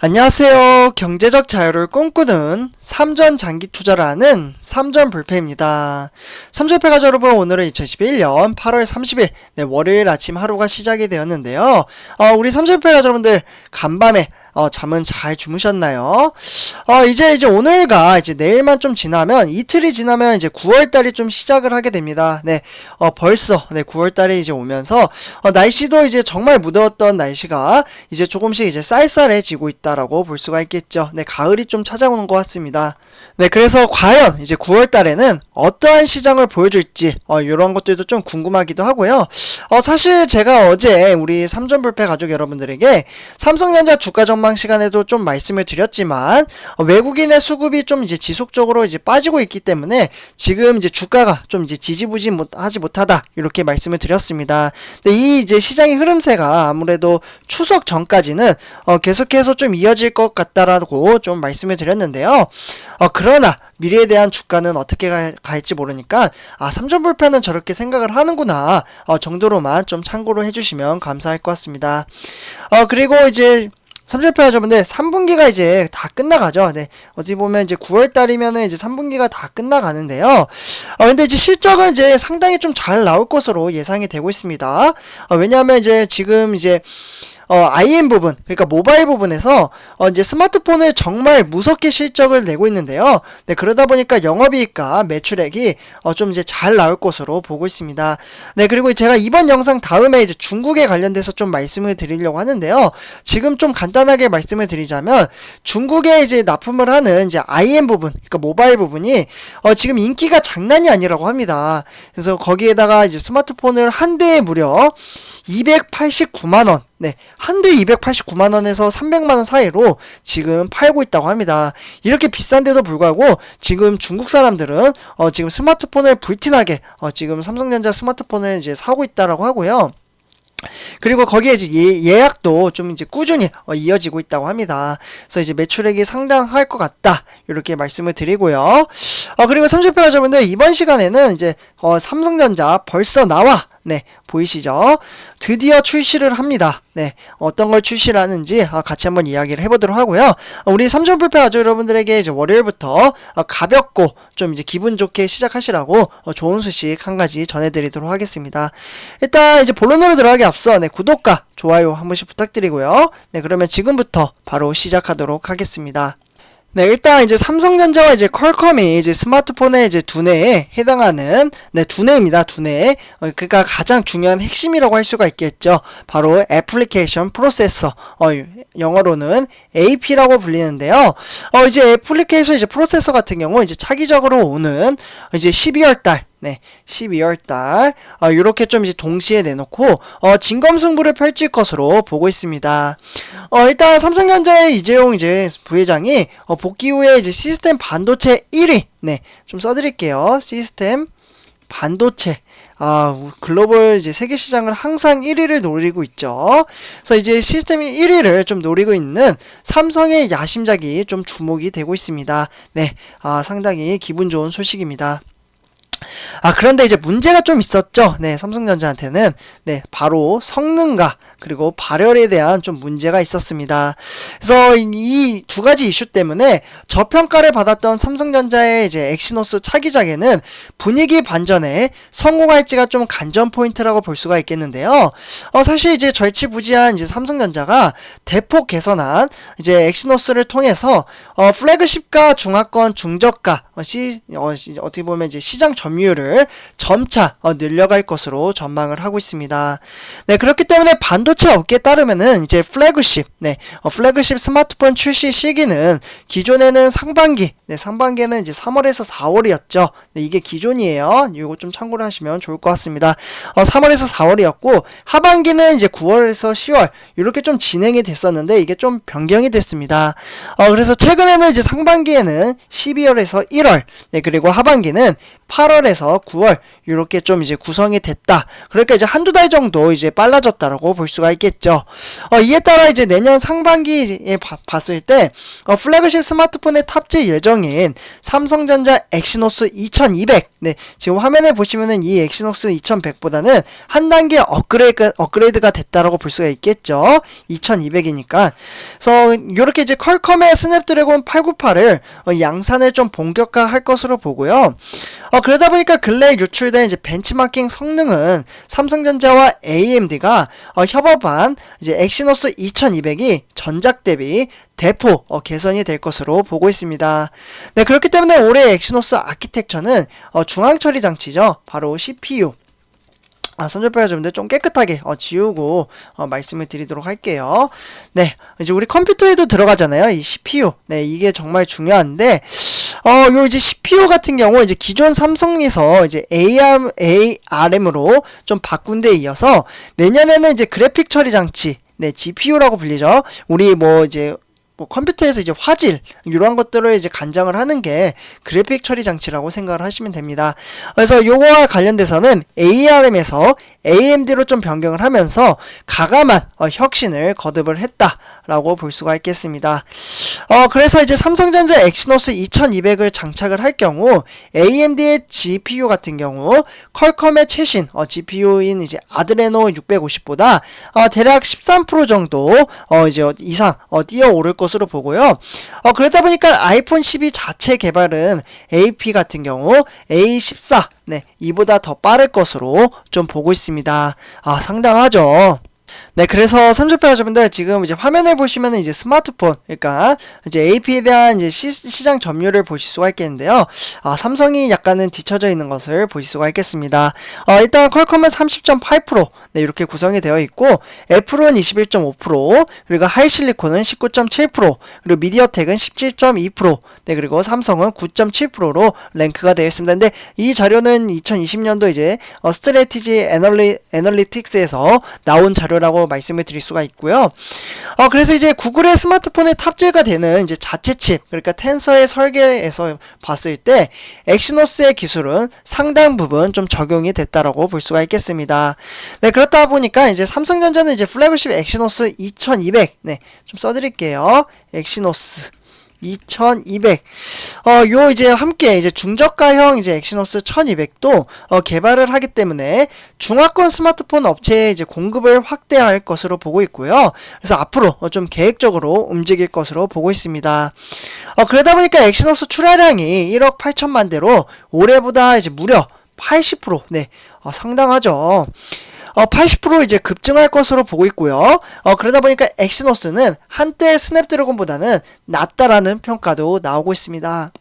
안녕하세요. 경제적 자유를 꿈꾸는 삼전 장기 투자를 하는 삼전 불패입니다. 삼전패 가족 여러분, 오늘은 2021년 8월 30일, 네, 월요일 아침 하루가 시작이 되었는데요. 어, 우리 삼전패 가족 여러분들, 간밤에, 어, 잠은 잘 주무셨나요? 어, 이제, 이제 오늘과 이제 내일만 좀 지나면, 이틀이 지나면 이제 9월 달이 좀 시작을 하게 됩니다. 네, 어, 벌써, 네, 9월 달이 이제 오면서, 어, 날씨도 이제 정말 무더웠던 날씨가 이제 조금씩 이제 쌀쌀해지고 있다라고 볼 수가 있겠죠. 네, 가을이 좀 찾아오는 것 같습니다. 네, 그래서 과연 이제 9월 달에는 어떠한 시장을 보여줄지, 어, 이런 것들도 좀 궁금하기도 하고요. 어, 사실 제가 어제 우리 삼전불패 가족 여러분들에게 삼성전자 주가 전망 시간에도 좀 말씀을 드렸지만, 어, 외국인의 수급이 좀 이제 지속적으로 이제 빠지고 있기 때문에 지금 이제 주가가 좀 이제 지지부지 못하지 못하다, 이렇게 말씀을 드렸습니다. 근데 이 이제 시장의 흐름세가 아무래도 추석 전까지는 어, 계속해서 좀 이어질 것 같다라고 좀 말씀을 드렸는데요. 어, 그러나 미래에 대한 주가는 어떻게 가, 갈지 모르니까 아 삼전불패는 저렇게 생각을 하는구나 어, 정도로만 좀 참고로 해주시면 감사할 것 같습니다. 어 그리고 이제 삼전패 하자분들 3분기가 이제 다 끝나가죠. 네. 어떻게 보면 이제 9월 달이면은 이제 3분기가 다 끝나가는데요. 어, 근데 이제 실적은 이제 상당히 좀 잘 나올 것으로 예상이 되고 있습니다. 어, 왜냐하면 이제 지금 이제 어, IM 부분, 그러니까 모바일 부분에서 어, 이제 스마트폰을 정말 무섭게 실적을 내고 있는데요. 네, 그러다 보니까 영업이익과 매출액이 어, 좀 이제 잘 나올 것으로 보고 있습니다. 네, 그리고 제가 이번 영상 다음에 이제 중국에 관련돼서 좀 말씀을 드리려고 하는데요. 지금 좀 간단하게 말씀을 드리자면 중국에 이제 납품을 하는 이제 IM 부분, 그러니까 모바일 부분이 어, 지금 인기가 장난이 아니라고 합니다. 그래서 거기에다가 이제 스마트폰을 한 대에 무려 289만 원. 네. 한 대 289만 원에서 300만 원 사이로 지금 팔고 있다고 합니다. 이렇게 비싼데도 불구하고 지금 중국 사람들은 어, 지금 스마트폰을 불티나게 어, 지금 삼성전자 스마트폰을 이제 사고 있다라고 하고요. 그리고 거기에 이제 예, 약도좀 이제 꾸준히 어, 이어지고 있다고 합니다. 그래서 이제 매출액이 상당할 것 같다. 이렇게 말씀을 드리고요. 어, 그리고 30회 가자분들 이번 시간에는 이제 어, 삼성전자 벌써 나와. 네, 보이시죠? 드디어 출시를 합니다. 네, 어떤 걸 출시를 하는지 아, 같이 한번 이야기를 해보도록 하고요. 어, 우리 삼천불패 아주 여러분들에게 이제 월요일부터 어, 가볍고 좀 이제 기분 좋게 시작하시라고 어, 좋은 소식 한 가지 전해드리도록 하겠습니다. 일단 이제 본론으로 들어가기 앞서 네, 구독과 좋아요 한 번씩 부탁드리고요. 네, 그러면 지금부터 바로 시작하도록 하겠습니다. 네, 일단 이제 삼성전자와 이제 퀄컴이 이제 스마트폰의 이제 두뇌에 해당하는 네, 두뇌입니다. 두뇌. 어, 그러니까 가장 중요한 핵심이라고 할 수가 있겠죠. 바로 애플리케이션 프로세서. 어, 영어로는 AP라고 불리는데요. 어, 이제 애플리케이션 이제 프로세서 같은 경우 이제 차기적으로 오는 이제 12월 달 네, 12월 달, 어, 요렇게 좀 이제 동시에 내놓고, 어, 진검승부를 펼칠 것으로 보고 있습니다. 어, 일단 삼성전자의 이재용 이제 부회장이, 어, 복귀 후에 이제 시스템 반도체 1위, 네, 좀 써드릴게요. 시스템 반도체. 아, 글로벌 이제 세계 시장을 항상 1위를 노리고 있죠. 그래서 이제 시스템이 1위를 좀 노리고 있는 삼성의 야심작이 좀 주목이 되고 있습니다. 네, 아, 상당히 기분 좋은 소식입니다. 아, 그런데 이제 문제가 좀 있었죠. 네, 삼성전자한테는. 네, 바로 성능과 그리고 발열에 대한 좀 문제가 있었습니다. 그래서 이 두 가지 이슈 때문에 저평가를 받았던 삼성전자의 이제 엑시노스 차기작에는 분위기 반전에 성공할지가 좀 간전 포인트라고 볼 수가 있겠는데요. 어, 사실 이제 절치부지한 이제 삼성전자가 대폭 개선한 이제 엑시노스를 통해서 어, 플래그십과 중하권 중저가 어, 시, 어, 시, 어 떻게 보면 이제 시장 점유율을 점차 어, 늘려갈 것으로 전망을 하고 있습니다. 네, 그렇기 때문에 반도체 업계에 따르면은 이제 플래그십, 네, 어, 플래그십 스마트폰 출시 시기는 기존에는 상반기, 네, 상반기에는 이제 3월에서 4월이었죠. 네, 이게 기존이에요. 이거 좀 참고를 하시면 좋을 것 같습니다. 어, 3월에서 4월이었고 하반기는 이제 9월에서 10월 이렇게 좀 진행이 됐었는데 이게 좀 변경이 됐습니다. 어, 그래서 최근에는 이제 상반기에는 12월에서 1월 11월, 네, 그리고 하반기는 8월에서 9월, 이렇게 좀 이제 구성이 됐다. 그러니까 이제 한두 달 정도 이제 빨라졌다라고 볼 수가 있겠죠. 어, 이에 따라 이제 내년 상반기에 바- 봤을 때, 어, 플래그십 스마트폰에 탑재 예정인 삼성전자 엑시노스 2200. 네, 지금 화면에 보시면은 이 엑시노스 2100보다는 한 단계 업그레이드, 업그레이드가 됐다라고 볼 수가 있겠죠. 2200이니까. 그래서 이렇게 이제 퀄컴의 스냅드래곤 898을 어, 양산을 좀 본격 화할 것으로 보고요. 어, 그러다 보니까 근래에 유출된 이제 벤치마킹 성능은 삼성전자와 AMD가 어, 협업한 이제 엑시노스 2200이 전작 대비 대폭 어, 개선이 될 것으로 보고 있습니다. 네, 그렇기 때문에 올해 엑시노스 아키텍처는 어, 중앙 처리 장치죠. 바로 CPU. 아, 선전표가 좀좀 깨끗하게 어, 지우고 어, 말씀을 드리도록 할게요. 네, 이제 우리 컴퓨터에도 들어가잖아요. 이 CPU. 네, 이게 정말 중요한데 어, 요 이제 CPU 같은 경우 이제 기존 삼성에서 이제 ARM, ARM으로 좀 바꾼 데 이어서 내년에는 이제 그래픽 처리 장치 네, GPU라고 불리죠. 우리 뭐 이제 뭐 컴퓨터에서 이제 화질 이런 것들을 이제 간장을 하는 게 그래픽 처리 장치라고 생각을 하시면 됩니다. 그래서 요거와 관련돼서는 ARM에서 AMD로 좀 변경을 하면서 가감한 어, 혁신을 거듭을 했다라고 볼 수가 있겠습니다. 어 그래서 이제 삼성전자 엑시노스 2200을 장착을 할 경우 AMD의 GPU 같은 경우 퀄컴의 최신 어, GPU인 이제 아드레노 650보다 어, 대략 13% 정도 어, 이제 이상 어, 뛰어오를 것 으로 보고요. 어, 그러다 보니까 아이폰 12 자체 개발은 AP 같은 경우 A14 네, 이보다 더 빠를 것으로 좀 보고 있습니다. 아, 상당하죠. 네, 그래서 삼촌표 여러분들 지금 이제 화면에 보시면은 이제 스마트폰, 그러니까 이제 AP에 대한 이제 시, 시장 점유율을 보실 수가 있겠는데요. 아, 삼성이 약간은 뒤쳐져 있는 것을 보실 수가 있겠습니다. 어, 일단 퀄컴은 30.8%, 네, 이렇게 구성이 되어 있고, 애플은 21.5%, 그리고 하이실리콘은 19.7%, 그리고 미디어텍은 17.2%, 네, 그리고 삼성은 9.7%로 랭크가 되어 있습니다. 근데 이 자료는 2020년도 이제 어, 스트레티지 애널리, 애널리틱스에서 나온 자료라고 말씀을 드릴 수가 있고요. 어, 그래서 이제 구글의 스마트폰에 탑재가 되는 이제 자체 칩, 그러니까 텐서의 설계에서 봤을 때 엑시노스의 기술은 상당 부분 좀 적용이 됐다라고 볼 수가 있겠습니다. 네, 그렇다 보니까 이제 삼성전자는 이제 플래그십 엑시노스 2200, 네, 좀 써드릴게요. 엑시노스. 2200. 어, 요 이제 함께 이제 중저가형 이제 엑시노스 1200도 어, 개발을 하기 때문에 중화권 스마트폰 업체에 이제 공급을 확대할 것으로 보고 있고요. 그래서 앞으로 어, 좀 계획적으로 움직일 것으로 보고 있습니다. 어, 그러다 보니까 엑시노스 출하량이 1억 8천만 대로 올해보다 이제 무려 80% 네, 어, 상당하죠. 어, 80% 이제 급증할 것으로 보고 있고요. 어, 그러다 보니까 엑시노스는 한때 스냅드래곤보다는 낫다라는 평가도 나오고 있습니다.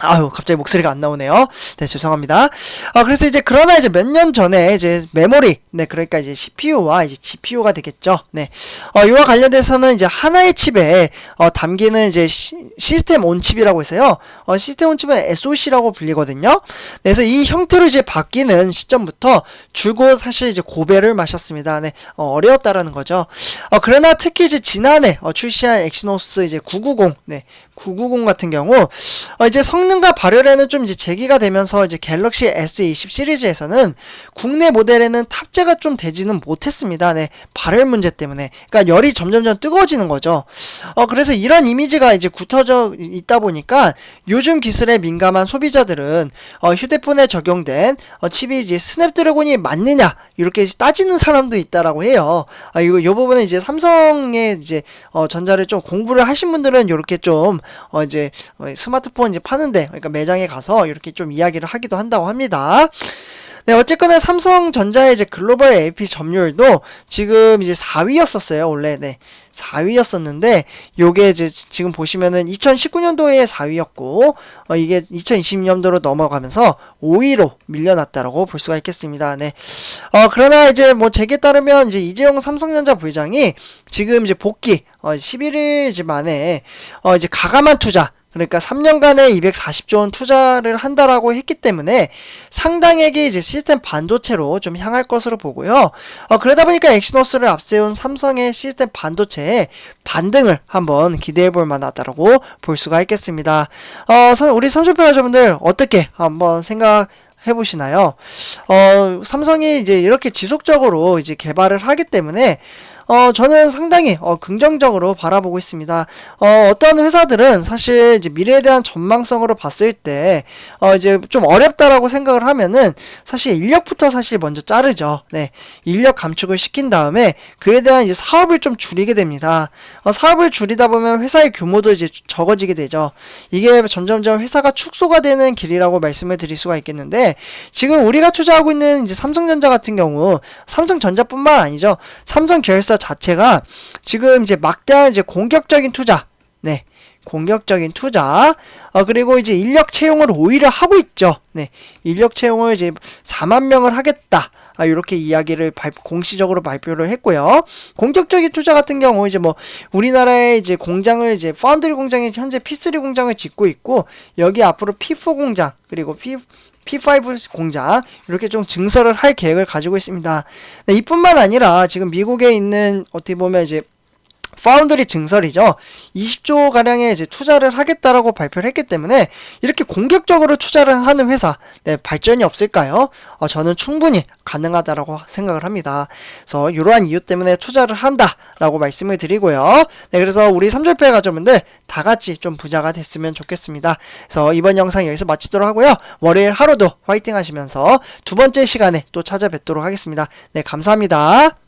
아유, 갑자기 목소리가 안 나오네요. 네, 죄송합니다. 아, 그래서 이제, 그러나 이제 몇 년 전에 이제 메모리, 네, 그러니까 이제 CPU와 이제 GPU가 되겠죠. 네. 어, 이와 관련돼서는 이제 하나의 칩에, 어, 담기는 이제 시, 스템 온 칩이라고 해서요. 어, 시스템 온 칩은 SOC라고 불리거든요. 네, 그래서 이 형태로 이제 바뀌는 시점부터 줄곧 사실 이제 고배를 마셨습니다. 네, 어, 어려웠다라는 거죠. 어, 그러나 특히 이제 지난해 어, 출시한 엑시노스 이제 990, 네, 990 같은 경우, 어, 이제 성 능과 발열에는 좀 이제 제기가 되면서 이제 갤럭시 S20 시리즈에서는 국내 모델에는 탑재가 좀 되지는 못했습니다. 네, 발열 문제 때문에. 그러니까 열이 점점점 뜨거워지는 거죠. 어, 그래서 이런 이미지가 이제 굳혀져 있다 보니까 요즘 기술에 민감한 소비자들은 어, 휴대폰에 적용된 어, 칩이 이제 스냅드래곤이 맞느냐 이렇게 따지는 사람도 있다라고 해요. 아, 이거 요 부분은 이제 삼성의 이제 어, 전자를 좀 공부를 하신 분들은 이렇게 좀 어, 이제 어, 스마트폰 이제 파는데 그러니까 매장에 가서 이렇게 좀 이야기를 하기도 한다고 합니다. 네, 어쨌거나 삼성전자의 이제 글로벌 AP 점유율도 지금 이제 4위였었어요, 원래. 네. 4위였었는데, 요게 이제 지금 보시면은 2019년도에 4위였고, 어, 이게 2020년도로 넘어가면서 5위로 밀려났다라고 볼 수가 있겠습니다. 네. 어, 그러나 이제 뭐 제게 따르면 이제 이재용 삼성전자 부회장이 지금 이제 복귀, 어, 11일 만에, 어, 이제 가감한 투자, 그러니까 3년간에 240조 원 투자를 한다라고 했기 때문에 상당액이 이제 시스템 반도체로 좀 향할 것으로 보고요. 어, 그러다 보니까 엑시노스를 앞세운 삼성의 시스템 반도체의 반등을 한번 기대해 볼 만하다라고 볼 수가 있겠습니다. 어, 삼- 우리 삼성표 여러분들 어떻게 한번 생각 해보시나요? 어, 삼성이 이제 이렇게 지속적으로 이제 개발을 하기 때문에 어, 저는 상당히 어, 긍정적으로 바라보고 있습니다. 어, 어떤 회사들은 사실 이제 미래에 대한 전망성으로 봤을 때 어, 이제 좀 어렵다라고 생각을 하면은 사실 인력부터 사실 먼저 자르죠. 네. 인력 감축을 시킨 다음에 그에 대한 이제 사업을 좀 줄이게 됩니다. 어, 사업을 줄이다 보면 회사의 규모도 이제 주- 적어지게 되죠. 이게 점점점 회사가 축소가 되는 길이라고 말씀을 드릴 수가 있겠는데 지금 우리가 투자하고 있는 이제 삼성전자 같은 경우 삼성전자뿐만 아니죠. 삼성 계열사 자체가 지금 이제 막대한 이제 공격적인 투자, 네. 공격적인 투자, 어, 그리고 이제 인력 채용을 오히려 하고 있죠. 네. 인력 채용을 이제 4만 명을 하겠다. 아, 이렇게 이야기를 발- 공식적으로 발표를 했고요. 공격적인 투자 같은 경우 이제 뭐 우리나라의 이제 공장을 이제 파운드리 공장이 현재 P3 공장을 짓고 있고 여기 앞으로 P4 공장 그리고 P P5 공장 이렇게 좀 증설을 할 계획을 가지고 있습니다. 네, 이뿐만 아니라 지금 미국에 있는 어떻게 보면 이제 파운드리 증설이죠. 20조 가량의 이제 투자를 하겠다라고 발표를 했기 때문에 이렇게 공격적으로 투자를 하는 회사, 네, 발전이 없을까요? 어, 저는 충분히 가능하다라고 생각을 합니다. 그래서 이러한 이유 때문에 투자를 한다라고 말씀을 드리고요. 네, 그래서 우리 삼절패 가족분들 다 같이 좀 부자가 됐으면 좋겠습니다. 그래서 이번 영상 여기서 마치도록 하고요. 월요일 하루도 화이팅 하시면서 두 번째 시간에 또 찾아뵙도록 하겠습니다. 네, 감사합니다.